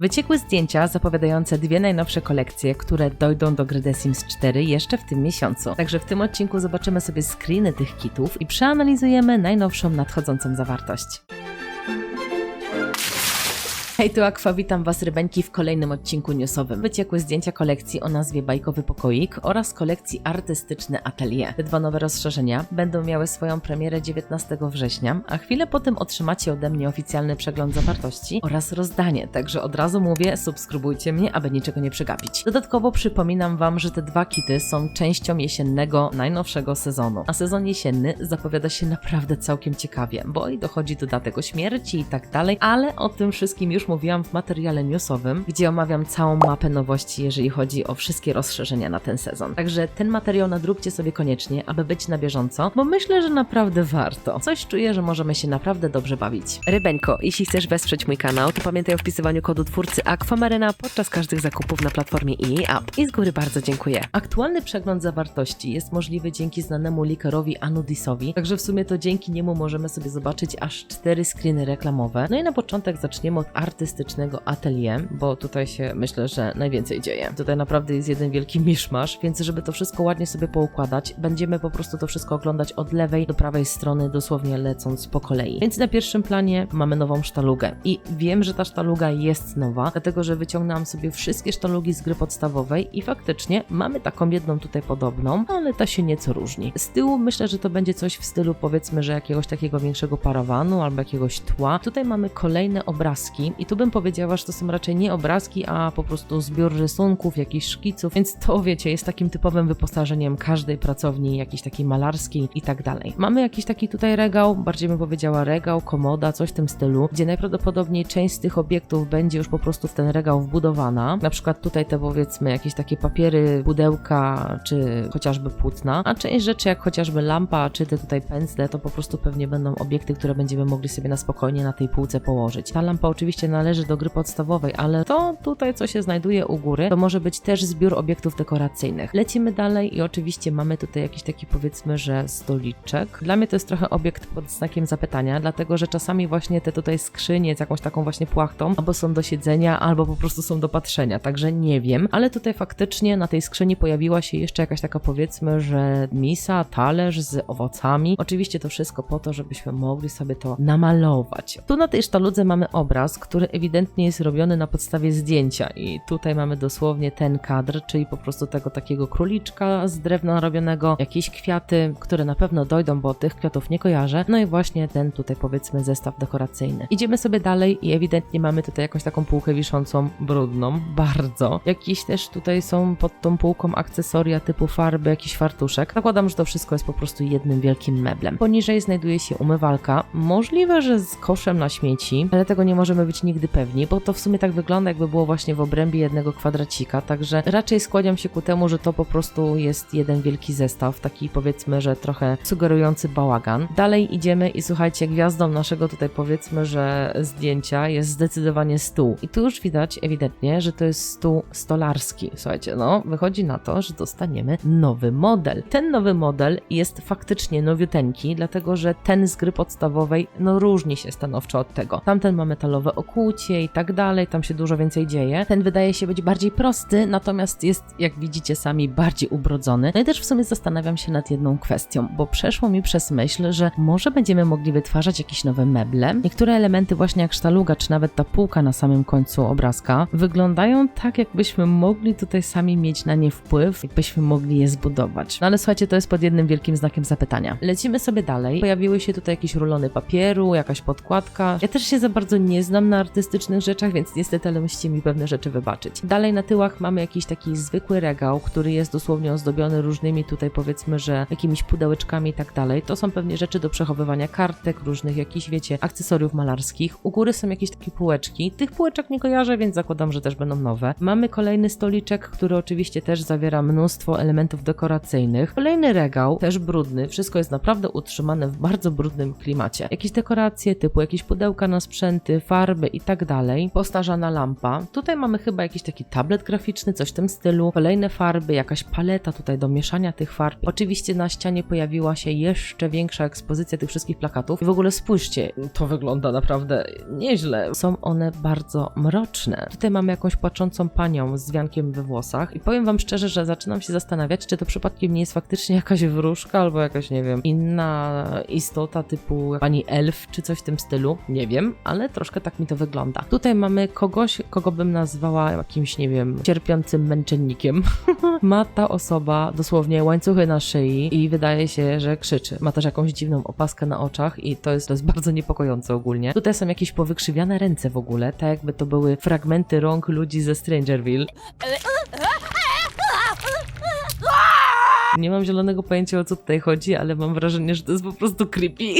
Wyciekły zdjęcia zapowiadające dwie najnowsze kolekcje, które dojdą do gry The Sims 4 jeszcze w tym miesiącu. Także w tym odcinku zobaczymy sobie screeny tych kitów i przeanalizujemy najnowszą nadchodzącą zawartość. Hej, tu Aqua, witam Was rybeńki w kolejnym odcinku newsowym. Wyciekły zdjęcia kolekcji o nazwie Bajkowy Pokoik oraz kolekcji Artystyczne Atelier. Te dwa nowe rozszerzenia będą miały swoją premierę 19 września, a chwilę potem otrzymacie ode mnie oficjalny przegląd zawartości oraz rozdanie, także od razu mówię, subskrybujcie mnie, aby niczego nie przegapić. Dodatkowo przypominam Wam, że te dwa kity są częścią jesiennego, najnowszego sezonu, a sezon jesienny zapowiada się naprawdę całkiem ciekawie, bo i dochodzi dodatek o śmierci i tak dalej, ale o tym wszystkim już mówiłam w materiale newsowym, gdzie omawiam całą mapę nowości, jeżeli chodzi o wszystkie rozszerzenia na ten sezon. Także ten materiał nadróbcie sobie koniecznie, aby być na bieżąco, bo myślę, że naprawdę warto. Coś czuję, że możemy się naprawdę dobrze bawić. Rybeńko, jeśli chcesz wesprzeć mój kanał, to pamiętaj o wpisywaniu kodu twórcy Aquamaryna podczas każdych zakupów na platformie EA App. I z góry bardzo dziękuję. Aktualny przegląd zawartości jest możliwy dzięki znanemu leakerowi Anudisowi, także w sumie to dzięki niemu możemy sobie zobaczyć aż cztery screeny reklamowe. No i na początek zaczniemy od artystycznego atelier, bo tutaj się myślę, że najwięcej dzieje. Tutaj naprawdę jest jeden wielki miszmasz, więc żeby to wszystko ładnie sobie poukładać, będziemy po prostu to wszystko oglądać od lewej do prawej strony, dosłownie lecąc po kolei. Więc na pierwszym planie mamy nową sztalugę i wiem, że ta sztaluga jest nowa, dlatego że wyciągnęłam sobie wszystkie sztalugi z gry podstawowej i faktycznie mamy taką jedną tutaj podobną, ale ta się nieco różni. Z tyłu myślę, że to będzie coś w stylu powiedzmy, że jakiegoś takiego większego parawanu albo jakiegoś tła. Tutaj mamy kolejne obrazki i tu bym powiedziała, że to są raczej nie obrazki, a po prostu zbiór rysunków, jakichś szkiców, więc to wiecie, jest takim typowym wyposażeniem każdej pracowni, jakiejś takiej malarskiej i tak dalej. Mamy jakiś taki tutaj regał, bardziej bym powiedziała regał, komoda, coś w tym stylu, gdzie najprawdopodobniej część z tych obiektów będzie już po prostu w ten regał wbudowana. Na przykład tutaj te powiedzmy jakieś takie papiery, pudełka, czy chociażby płótna, a część rzeczy jak chociażby lampa, czy te tutaj pędzle, to po prostu pewnie będą obiekty, które będziemy mogli sobie na spokojnie na tej półce położyć. Ta lampa oczywiście należy do gry podstawowej, ale to tutaj, co się znajduje u góry, to może być też zbiór obiektów dekoracyjnych. Lecimy dalej i oczywiście mamy tutaj jakiś taki powiedzmy, że stoliczek. Dla mnie to jest trochę obiekt pod znakiem zapytania, dlatego że czasami właśnie te tutaj skrzynie z jakąś taką właśnie płachtą albo są do siedzenia, albo po prostu są do patrzenia, także nie wiem, ale tutaj faktycznie na tej skrzyni pojawiła się jeszcze jakaś taka powiedzmy, że misa, talerz z owocami. Oczywiście to wszystko po to, żebyśmy mogli sobie to namalować. Tu na tej sztaludze mamy obraz, który ewidentnie jest robiony na podstawie zdjęcia i tutaj mamy dosłownie ten kadr, czyli po prostu tego takiego króliczka z drewna robionego, jakieś kwiaty, które na pewno dojdą, bo tych kwiatów nie kojarzę, no i właśnie ten tutaj powiedzmy zestaw dekoracyjny. Idziemy sobie dalej i ewidentnie mamy tutaj jakąś taką półkę wiszącą brudną, bardzo. Jakieś też tutaj są pod tą półką akcesoria typu farby, jakiś fartuszek. Zakładam, że to wszystko jest po prostu jednym wielkim meblem. Poniżej znajduje się umywalka, możliwe, że z koszem na śmieci, ale tego nie możemy być nigdy pewni, bo to w sumie tak wygląda, jakby było właśnie w obrębie jednego kwadracika, także raczej skłaniam się ku temu, że to po prostu jest jeden wielki zestaw, taki powiedzmy, że trochę sugerujący bałagan. Dalej idziemy i słuchajcie, gwiazdą naszego tutaj powiedzmy, że zdjęcia jest zdecydowanie stół. I tu już widać ewidentnie, że to jest stół stolarski. Słuchajcie, no, wychodzi na to, że dostaniemy nowy model. Ten nowy model jest faktycznie nowiuteńki, dlatego że ten z gry podstawowej, no różni się stanowczo od tego. Tamten ma metalowe i tak dalej, tam się dużo więcej dzieje. Ten wydaje się być bardziej prosty, natomiast jest, jak widzicie sami, bardziej ubrodzony. No i też w sumie zastanawiam się nad jedną kwestią, bo przeszło mi przez myśl, że może będziemy mogli wytwarzać jakieś nowe meble. Niektóre elementy, właśnie jak sztaluga, czy nawet ta półka na samym końcu obrazka, wyglądają tak, jakbyśmy mogli tutaj sami mieć na nie wpływ, jakbyśmy mogli je zbudować. No ale słuchajcie, to jest pod jednym wielkim znakiem zapytania. Lecimy sobie dalej. Pojawiły się tutaj jakieś rulony papieru, jakaś podkładka. Ja też się za bardzo nie znam na artystycznych rzeczach, więc niestety, ale musicie mi pewne rzeczy wybaczyć. Dalej na tyłach mamy jakiś taki zwykły regał, który jest dosłownie ozdobiony różnymi tutaj powiedzmy, że jakimiś pudełeczkami i tak dalej. To są pewnie rzeczy do przechowywania kartek, różnych jakichś, wiecie, akcesoriów malarskich. U góry są jakieś takie półeczki. Tych półeczek nie kojarzę, więc zakładam, że też będą nowe. Mamy kolejny stoliczek, który oczywiście też zawiera mnóstwo elementów dekoracyjnych. Kolejny regał, też brudny. Wszystko jest naprawdę utrzymane w bardzo brudnym klimacie. Jakieś dekoracje typu jakieś pudełka na sprzęty, farby i i tak dalej. Postarzana lampa. Tutaj mamy chyba jakiś taki tablet graficzny, coś w tym stylu. Kolejne farby, jakaś paleta tutaj do mieszania tych farb. Oczywiście na ścianie pojawiła się jeszcze większa ekspozycja tych wszystkich plakatów. I w ogóle spójrzcie, to wygląda naprawdę nieźle. Są one bardzo mroczne. Tutaj mamy jakąś płaczącą panią z wiankiem we włosach i powiem wam szczerze, że zaczynam się zastanawiać, czy to przypadkiem nie jest faktycznie jakaś wróżka albo jakaś, nie wiem, inna istota typu pani elf czy coś w tym stylu. Nie wiem, ale troszkę tak mi to wygląda. Tutaj mamy kogoś, kogo bym nazwała jakimś, nie wiem, cierpiącym męczennikiem. Ma ta osoba dosłownie łańcuchy na szyi i wydaje się, że krzyczy. Ma też jakąś dziwną opaskę na oczach i to jest, to jest bardzo niepokojące ogólnie. Tutaj są jakieś powykrzywiane ręce w ogóle, tak jakby to były fragmenty rąk ludzi ze Strangerville. Nie mam zielonego pojęcia o co tutaj chodzi, ale mam wrażenie, że to jest po prostu creepy.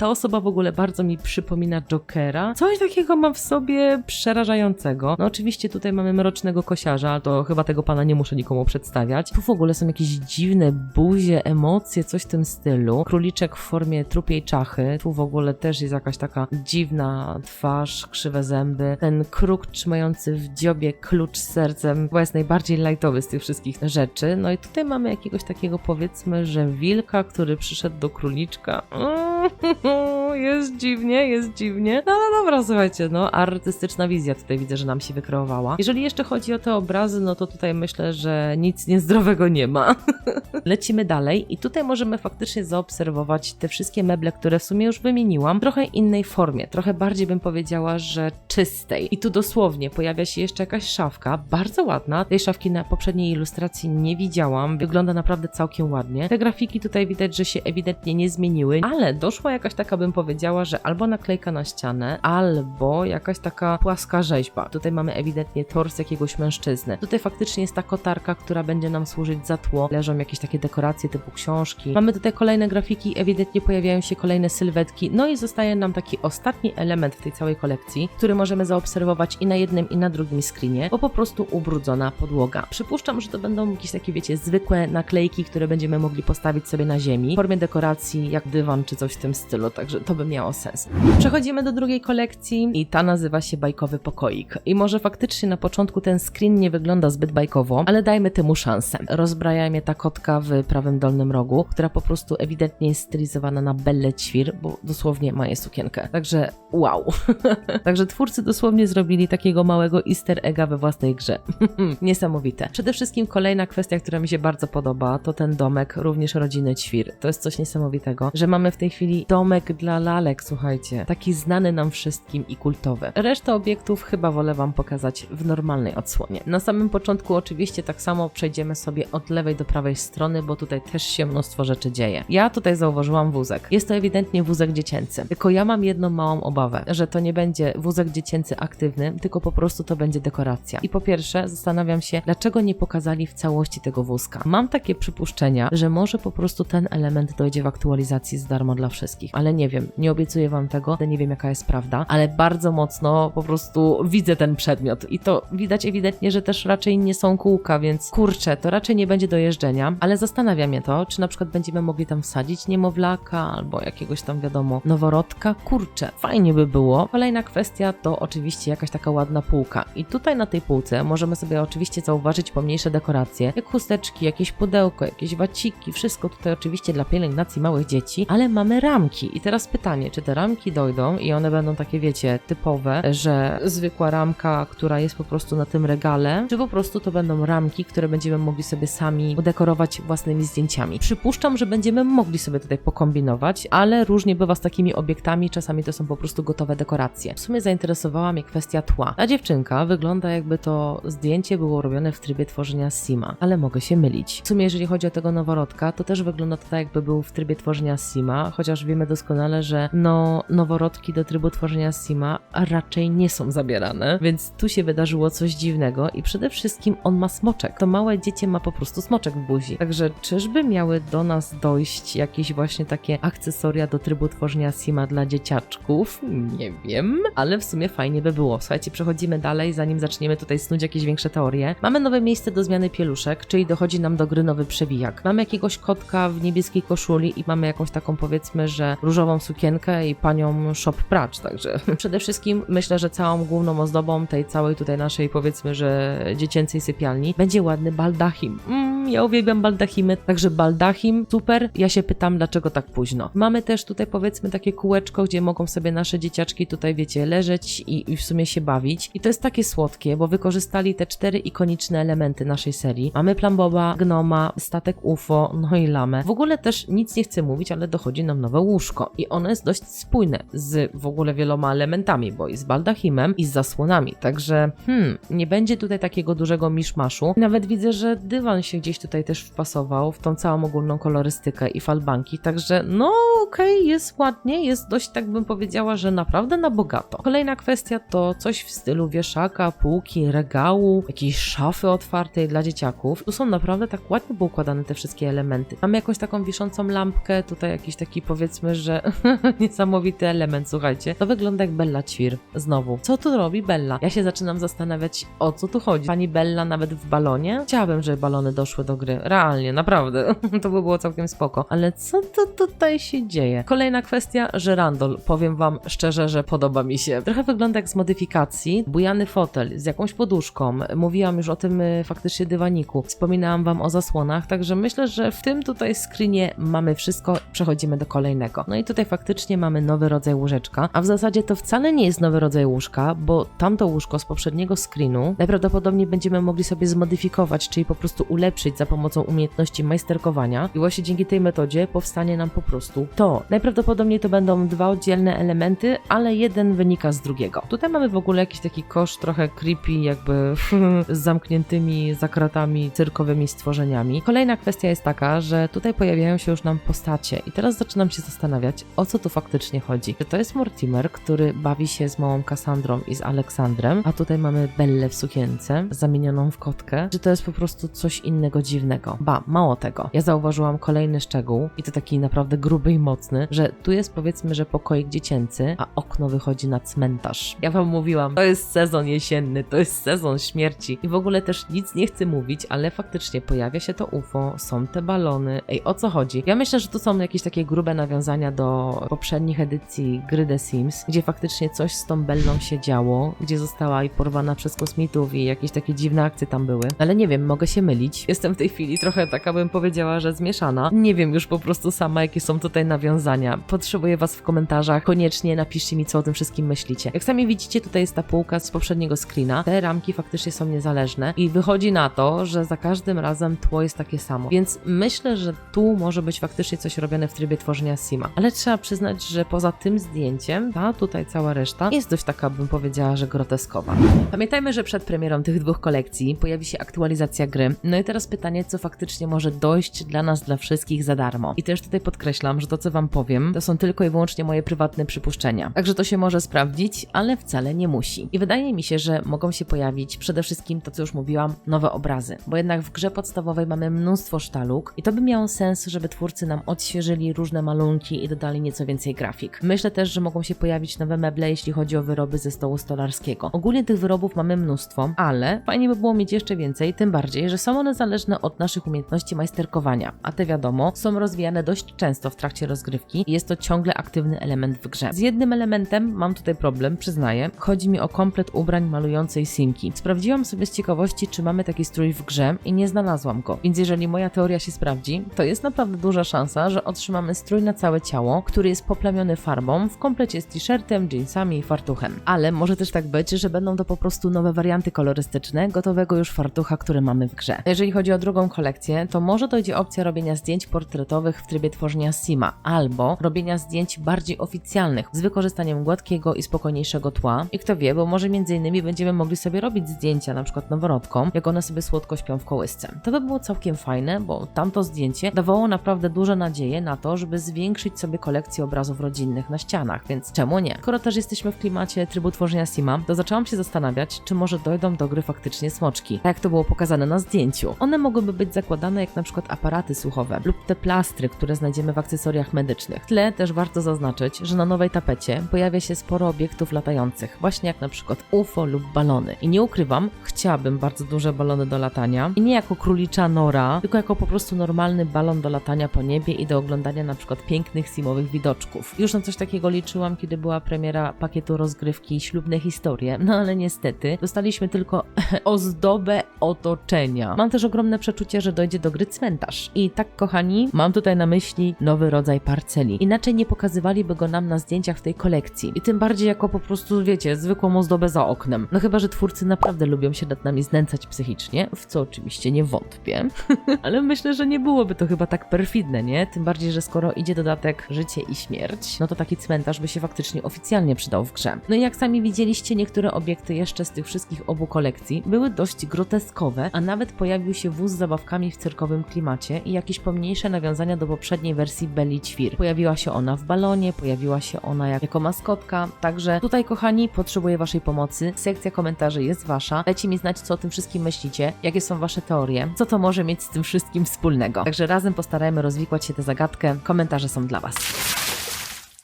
Ta osoba w ogóle bardzo mi przypomina Jokera. Coś takiego mam w sobie przerażającego. No oczywiście tutaj mamy mrocznego kosiarza, to chyba tego pana nie muszę nikomu przedstawiać. Tu w ogóle są jakieś dziwne buzie, emocje, coś w tym stylu. Króliczek w formie trupiej czachy. Tu w ogóle też jest jakaś taka dziwna twarz, krzywe zęby. Ten kruk trzymający w dziobie klucz z sercem chyba jest najbardziej lightowy z tych wszystkich rzeczy. No i tutaj mamy jakiegoś takiego powiedzmy, że wilka, który przyszedł do króliczka. Jest dziwnie, jest dziwnie. No, no dobra, słuchajcie, no artystyczna wizja tutaj widzę, że nam się wykreowała. Jeżeli jeszcze chodzi o te obrazy, no to tutaj myślę, że nic niezdrowego nie ma. Lecimy dalej i tutaj możemy faktycznie zaobserwować te wszystkie meble, które w sumie już wymieniłam, trochę innej formie, trochę bardziej bym powiedziała, że czystej. I tu dosłownie pojawia się jeszcze jakaś szafka, bardzo ładna. Tej szafki na poprzedniej ilustracji nie widziałam, wygląda naprawdę całkiem ładnie. Te grafiki tutaj widać, że się ewidentnie nie zmieniły, ale doszła jakaś taka bym powiedziała, że albo naklejka na ścianę, albo jakaś taka płaska rzeźba. Tutaj mamy ewidentnie tors jakiegoś mężczyzny. Tutaj faktycznie jest ta kotarka, która będzie nam służyć za tło. Leżą jakieś takie dekoracje typu książki. Mamy tutaj kolejne grafiki, ewidentnie pojawiają się kolejne sylwetki. No i zostaje nam taki ostatni element w tej całej kolekcji, który możemy zaobserwować i na jednym, i na drugim screenie, bo po prostu ubrudzona podłoga. Przypuszczam, że to będą jakieś takie, wiecie, zwykłe naklejki, które będziemy mogli postawić sobie na ziemi w formie dekoracji, jak dywan czy coś w tym stylu, także to by miało sens. Przechodzimy do drugiej kolekcji i ta nazywa się Bajkowy Pokoik. I może faktycznie na początku ten screen nie wygląda zbyt bajkowo, ale dajmy temu szansę. Rozbraja mnie ta kotka w prawym dolnym rogu, która po prostu ewidentnie jest stylizowana na Belle Ćwir, bo dosłownie ma jej sukienkę. Także wow. Także twórcy dosłownie zrobili takiego małego easter egga we własnej grze. Niesamowite. Przede wszystkim kolejna kwestia, która mi się bardzo podoba, to ten domek również rodziny Ćwir. To jest coś niesamowitego, że mamy w tej chwili domek dla lalek, słuchajcie. Taki znany nam wszystkim i kultowy. Resztę obiektów chyba wolę wam pokazać w normalnej odsłonie. Na samym początku oczywiście tak samo przejdziemy sobie od lewej do prawej strony, bo tutaj też się mnóstwo rzeczy dzieje. Ja tutaj zauważyłam wózek. Jest to ewidentnie wózek dziecięcy. Tylko ja mam jedną małą obawę, że to nie będzie wózek dziecięcy aktywny, tylko po prostu to będzie dekoracja. I po pierwsze zastanawiam się, dlaczego nie pokazali w całości tego wózka. Mam takie przypuszczenia, że może po prostu ten element dojdzie w aktualizacji z darmo dla wszystkich, ale nie wiem, nie obiecuję wam tego, nie wiem jaka jest prawda, ale bardzo mocno po prostu widzę ten przedmiot. I to widać ewidentnie, że też raczej nie są kółka, więc kurczę, to raczej nie będzie do jeżdżenia, ale zastanawia mnie to, czy na przykład będziemy mogli tam wsadzić niemowlaka albo jakiegoś tam wiadomo noworodka, kurczę, fajnie by było. Kolejna kwestia to oczywiście jakaś taka ładna półka. I tutaj na tej półce możemy sobie oczywiście zauważyć pomniejsze dekoracje, jak chusteczki, jakieś jakieś waciki, wszystko tutaj oczywiście dla pielęgnacji małych dzieci, ale mamy ramki i teraz pytanie, czy te ramki dojdą i one będą takie, wiecie, typowe, że zwykła ramka, która jest po prostu na tym regale, czy po prostu to będą ramki, które będziemy mogli sobie sami udekorować własnymi zdjęciami. Przypuszczam, że będziemy mogli sobie tutaj pokombinować, ale różnie bywa z takimi obiektami, czasami to są po prostu gotowe dekoracje. W sumie zainteresowała mnie kwestia tła. Ta dziewczynka wygląda jakby to zdjęcie było robione w trybie tworzenia Sima, ale mogę się mylić. W sumie jeżeli chodzi o tego noworodka, to też wygląda to tak jakby był w trybie tworzenia Sima, chociaż wiemy doskonale, że no noworodki do trybu tworzenia Sima raczej nie są zabierane, więc tu się wydarzyło coś dziwnego i przede wszystkim on ma smoczek. To małe dziecię ma po prostu smoczek w buzi. Także czyżby miały do nas dojść jakieś właśnie takie akcesoria do trybu tworzenia Sima dla dzieciaczków? Nie wiem, ale w sumie fajnie by było. Słuchajcie, przechodzimy dalej, zanim zaczniemy tutaj snuć jakieś większe teorie. Mamy nowe miejsce do zmiany pieluszek, czyli dochodzi nam do gry nowy przewijak. Mamy jakiegoś kotka w niebieskiej koszuli i mamy jakąś taką powiedzmy, że różową sukienkę i panią shop pracz, także przede wszystkim myślę, że całą główną ozdobą tej całej tutaj naszej powiedzmy, że dziecięcej sypialni będzie ładny baldachim. Mm, ja uwielbiam baldachimy, także baldachim super. Ja się pytam, dlaczego tak późno. Mamy też tutaj powiedzmy takie kółeczko, gdzie mogą sobie nasze dzieciaczki tutaj, wiecie, leżeć i, i w sumie się bawić. I to jest takie słodkie, bo wykorzystali te cztery ikoniczne elementy naszej serii. Mamy Plamboba, Gnoma, statek UFO, no i Lamę. W ogóle też nic nie chcę mówić, ale dochodzi nam nowe łóżko i ono jest dość spójne z w ogóle wieloma elementami, bo i z baldachimem i z zasłonami. Także hmm, nie będzie tutaj takiego dużego miszmaszu. Nawet widzę, że dywan się gdzieś tutaj też wpasował w tą całą ogólną kolorystykę i falbanki, także no okej, jest ładnie, jest dość tak bym powiedziała, że naprawdę na bogato. Kolejna kwestia to coś w stylu wieszaka, półki, regału, jakiejś szafy otwartej dla dzieciaków. Tu są naprawdę tak ładnie poukładane te wszystkie elementy. Mamy jakąś taką wiszącą lampkę, tutaj jakiś taki powiedzmy, że niesamowity element, słuchajcie. To wygląda jak Bella Ćwir. Znowu. Co tu robi Bella? Ja się zaczynam zastanawiać, o co tu chodzi. Pani Bella nawet w balonie? Chciałabym, żeby balony doszły do gry. Realnie, naprawdę. to by było całkiem spoko. Ale co to tutaj się dzieje? Kolejna kwestia, żerandol. Powiem wam szczerze, że podoba mi się. Trochę wygląda jak z modyfikacji. Bujany fotel z jakąś poduszką. Mówiłam już o tym y, faktycznie dywaniku. Wspominałam wam o zasłonach, także myślę, że w tym tutaj screenie mamy wszystko. Przechodzimy do kolejnego. No i tutaj faktycznie mamy nowy rodzaj łóżeczka, a w zasadzie to wcale nie jest nowy rodzaj łóżka, bo tamto łóżko z poprzedniego screenu najprawdopodobniej będziemy mogli sobie zmodyfikować, czyli po prostu ulepszyć za pomocą umiejętności majsterkowania i właśnie dzięki tej metodzie powstanie nam po prostu to. Najprawdopodobniej to będą dwa oddzielne elementy, ale jeden wynika z drugiego. Tutaj mamy w ogóle jakiś taki kosz trochę creepy, jakby z zamkniętymi zakratami cyrkowymi stworzeniami. Kolejna kwestia jest taka, że tutaj pojawiają się już nam postacie i teraz zaczynam się zastanawiać, o co tu faktycznie chodzi. Czy to jest Mortimer, który bawi się z małą Cassandrą i z Aleksandrem, a tutaj mamy Bellę w sukience, zamienioną w kotkę, czy to jest po prostu coś innego dziwnego? Ba, mało tego. Ja zauważyłam kolejny szczegół i to taki naprawdę gruby i mocny, że tu jest powiedzmy, że pokoik dziecięcy, a okno wychodzi na cmentarz. Ja wam mówiłam, to jest sezon jesienny, to jest sezon śmierci i w ogóle też nic nie chcę mówić, ale faktycznie pojawia się to UFO, są te balony. Ej, o co chodzi? Ja myślę, że tu są jakieś takie grube nawiązania do poprzednich edycji gry The Sims, gdzie faktycznie coś z tą Bellą się działo, gdzie została i porwana przez kosmitów i jakieś takie dziwne akcje tam były. Ale nie wiem, mogę się mylić. Jestem w tej chwili trochę taka bym powiedziała, że zmieszana. Nie wiem już po prostu sama, jakie są tutaj nawiązania. Potrzebuję was w komentarzach. Koniecznie napiszcie mi, co o tym wszystkim myślicie. Jak sami widzicie, tutaj jest ta półka z poprzedniego screena. Te ramki faktycznie są niezależne i wychodzi na to, że za każdym razem tło jest takie samo. Więc myślę, że tu może być faktycznie coś robione w trybie tworzenia Sima. Ale trzeba przyznać, że poza tym zdjęciem, ta tutaj cała reszta jest dość taka, bym powiedziała, że groteskowa. Pamiętajmy, że przed premierą tych dwóch kolekcji pojawi się aktualizacja gry. No i teraz pytanie, co faktycznie może dojść dla nas, dla wszystkich za darmo. I też tutaj podkreślam, że to, co wam powiem, to są tylko i wyłącznie moje prywatne przypuszczenia. Także to się może sprawdzić, ale wcale nie musi. I wydaje mi się, że mogą się pojawić przede wszystkim to, co już mówiłam, nowe obrazy. Bo jednak w grze podstawowej mamy mnóstwo sztaluk i to by miało sens, żeby twórcy nam odświeżyli różne malunki i dodali nieco więcej grafik. Myślę też, że mogą się pojawić nowe meble, jeśli chodzi o wyroby ze stołu stolarskiego. Ogólnie tych wyrobów mamy mnóstwo, ale fajnie by było mieć jeszcze więcej, tym bardziej, że są one zależne od naszych umiejętności majsterkowania, a te wiadomo, są rozwijane dość często w trakcie rozgrywki i jest to ciągle aktywny element w grze. Z jednym elementem mam tutaj problem, przyznaję. Chodzi mi o komplet ubrań malującej Simki. Sprawdziłam sobie z ciekawości, czy mamy taki strój w grze i nie znalazłam go. Więc jeżeli moja teoria się sprawdzi, to jest naprawdę duża szansa, że otrzymamy strój na całe ciało, który jest poplamiony farbą w komplecie z t-shirtem, jeansami i fartuchem. Ale może też tak być, że będą to po prostu nowe warianty kolorystyczne gotowego już fartucha, który mamy w grze. Jeżeli chodzi o drugą kolekcję, to może dojdzie opcja robienia zdjęć portretowych w trybie tworzenia Sima, albo robienia zdjęć bardziej oficjalnych z wykorzystaniem gładkiego i spokojniejszego tła. I kto wie, bo może między innymi będziemy mogli sobie robić zdjęcia na przykład noworodkom, jak one sobie słodko śpią w kołysce. To by było całkiem fajne, bo tamto zdjęcie dawało naprawdę duże nadzieje na to, żeby zwiększyć sobie kolekcję obrazów rodzinnych na ścianach, więc czemu nie? Skoro też jesteśmy w klimacie trybu tworzenia Sima, to zaczęłam się zastanawiać, czy może dojdą do gry faktycznie smoczki, tak jak to było pokazane na zdjęciu. One mogłyby być zakładane jak na przykład aparaty słuchowe lub te plastry, które znajdziemy w akcesoriach medycznych. W tle też warto zaznaczyć, że na nowej tapecie pojawia się sporo obiektów latających, właśnie jak na przykład UFO lub balony. I nie ukrywam, chciałabym bardzo duże balony do latania i nie jako królicza nora, tylko jako po prostu normalny balon do latania po niebie i do oglądania na przykład pięknych simowych widoczków. Już na coś takiego liczyłam, kiedy była premiera pakietu rozgrywki Ślubne Historie, no ale niestety dostaliśmy tylko ozdobę otoczenia. Mam też ogromne przeczucie, że dojdzie do gry cmentarz. I tak, kochani, mam tutaj na myśli nowy rodzaj parceli. Inaczej nie pokazywaliby go nam na zdjęciach w tej kolekcji. I tym bardziej jako po prostu, wiecie, zwykłą ozdobę za oknem. No chyba, że twórcy naprawdę lubią się nad nami znęcać psychicznie, w co oczywiście nie wątpię. ale myślę, że nie byłoby to chyba tak perfidne, nie? Tym bardziej, że skoro idzie dodatek życie i śmierć, no to taki cmentarz by się faktycznie oficjalnie przydał w grze. No i jak sami widzieliście, niektóre obiekty jeszcze z tych wszystkich obu kolekcji były dość groteskowe, a nawet pojawił się wóz z zabawkami w cyrkowym klimacie i jakieś pomniejsze nawiązania do poprzedniej wersji Belli Ćwir. Pojawiła się ona w balonie, pojawiła się ona jak- jako maskotka, także tutaj kochani, potrzebuję waszej pomocy. Sekcja komentarzy jest wasza. Dajcie mi znać, co o tym wszystkim myślicie, jakie są wasze teorie, co to może mieć z tym wszystkim wspólnego. Także razem postarajmy rozwikłać się tę zagadkę. Komentarze są dla was.